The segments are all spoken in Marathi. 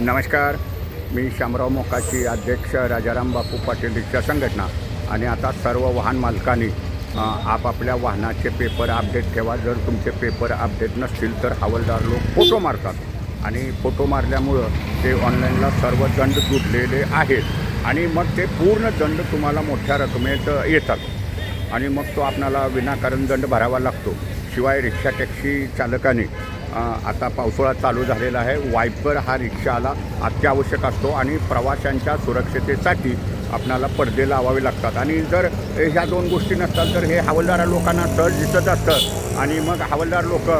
नमस्कार. मी शामराव मोकाची अध्यक्ष राजाराम बापू पाटील रिक्षा संघटना. आणि आता सर्व वाहन मालकांनी आपापल्या वाहनाचे पेपर अपडेट ठेवा. जर तुमचे पेपर अपडेट नसतील तर हवालदार लोक फोटो मारतात. आणि फोटो मारल्यामुळं ते ऑनलाईनला सर्व दंड तुटलेले आहेत. आणि मग ते पूर्ण दंड तुम्हाला मोठ्या रकमेत येतात. आणि मग तो आपणाला विनाकारण दंड भरावा लागतो. शिवाय रिक्षा टॅक्सी चालकाने आता पावसाळा चालू झालेला आहे. वायपर हा रिक्षाला अत्यावश्यक असतो आणि प्रवाशांच्या सुरक्षतेसाठी आपणाला पडदे लावावे लागतात. आणि जर ह्या दोन गोष्टी नसतात तर हे हवालदार लोकांना सहज दिसत असतं. आणि मग हवालदार लोक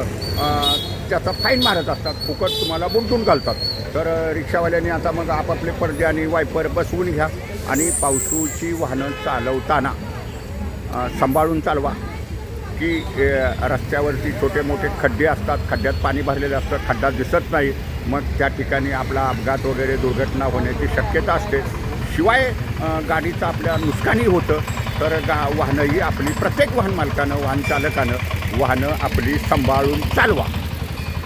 त्याचा फाईन मारत असतात. फुकट तुम्हाला बुडून घालतात. तर रिक्षावाल्यांनी आता मग आपापले पडदे आणि वायपर बसवून घ्या आणि पावसाची वाहनं चालवताना सांभाळून चालवा. की रस्त्यावरती छोटे मोठे खड्डे असतात खड्ड्यात पाणी भरलेले असतं खड्डा दिसत नाही. मग त्या ठिकाणी आपला अपघात वगैरे दुर्घटना होण्याची शक्यता असते. शिवाय गाडीचं आपल्या नुकसानही होतं. तर गा वाहनंही आपली प्रत्येक वाहन मालकानं वाहन चालकानं वाहनं आपली सांभाळून चालवा.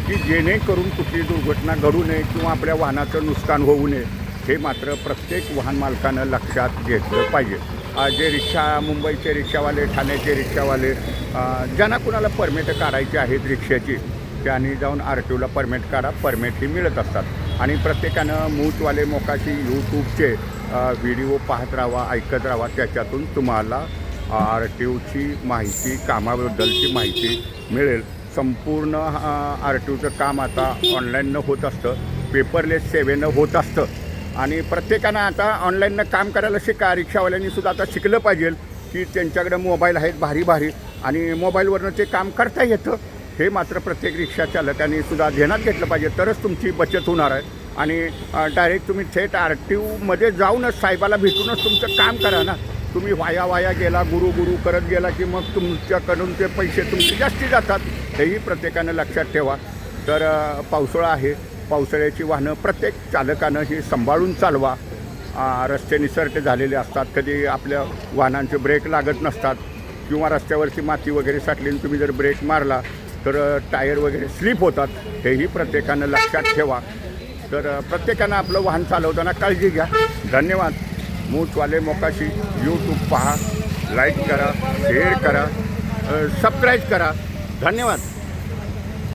की जेणेकरून कुठली दुर्घटना घडू नये किंवा आपल्या वाहनाचं नुकसान होऊ नये हे मात्र प्रत्येक वाहन मालकानं लक्षात घेतलं पाहिजे. जे रिक्षा मुंबईचे रिक्षावाले ठाण्याचे रिक्षावाले ज्यांना कुणाला परमिट काढायची आहेत रिक्षाची त्यांनी जाऊन आर टी ओला परमिट काढा. परमिटही मिळत असतात. आणि प्रत्येकानं मूचवाले मोकाशी यूट्यूबचे व्हिडिओ पाहत राहावा ऐकत राहावा त्याच्यातून तुम्हाला आर टी ओची माहिती कामाबद्दलची माहिती मिळेल. संपूर्ण आर टी ओचं काम आता ऑनलाईननं होत असतं. पेपरलेस सेवेनं होत असतं. आणि प्रत्येकानं आता ऑनलाईननं काम करायला शिका रिक्षावाल्यांनी सुद्धा आता शिकलं पाहिजे की त्यांच्याकडे मोबाईल आहेत भारी भारी आणि मोबाईलवरनं ते काम करता येतं. हे मात्र प्रत्येक रिक्षा चालकांनी सुद्धा ध्यानात घेतलं पाहिजे. तरच तुमची बचत होणार आहे. आणि डायरेक्ट तुम्ही थेट आर टी ओमध्ये जाऊनच साहेबाला भेटूनच तुमचं काम करा ना. तुम्ही वाया वाया गेला गुरु गुरु करत गेला की मग तुमच्याकडून ते पैसे तुमचे जास्ती जातात. हेही प्रत्येकानं लक्षात ठेवा. तर पावसाळा आहे. पावसाळ्याची वाहनं प्रत्येक चालकानं ही सांभाळून चालवा. रस्ते निसरटे झालेले असतात. कधी आपल्या वाहनांचे ब्रेक लागत नसतात किंवा रस्त्यावरची माती वगैरे साठली आणि तुम्ही जर ब्रेक मारला तर टायर वगैरे स्लिप होतात. हेही प्रत्येकानं लक्षात ठेवा. तर प्रत्येकानं आपलं वाहन चालवताना काळजी घ्या. धन्यवाद. मूचवाले मोकाशी. यूट्यूब पहा. लाईक करा. शेअर करा. सबस्क्राईब करा. धन्यवाद.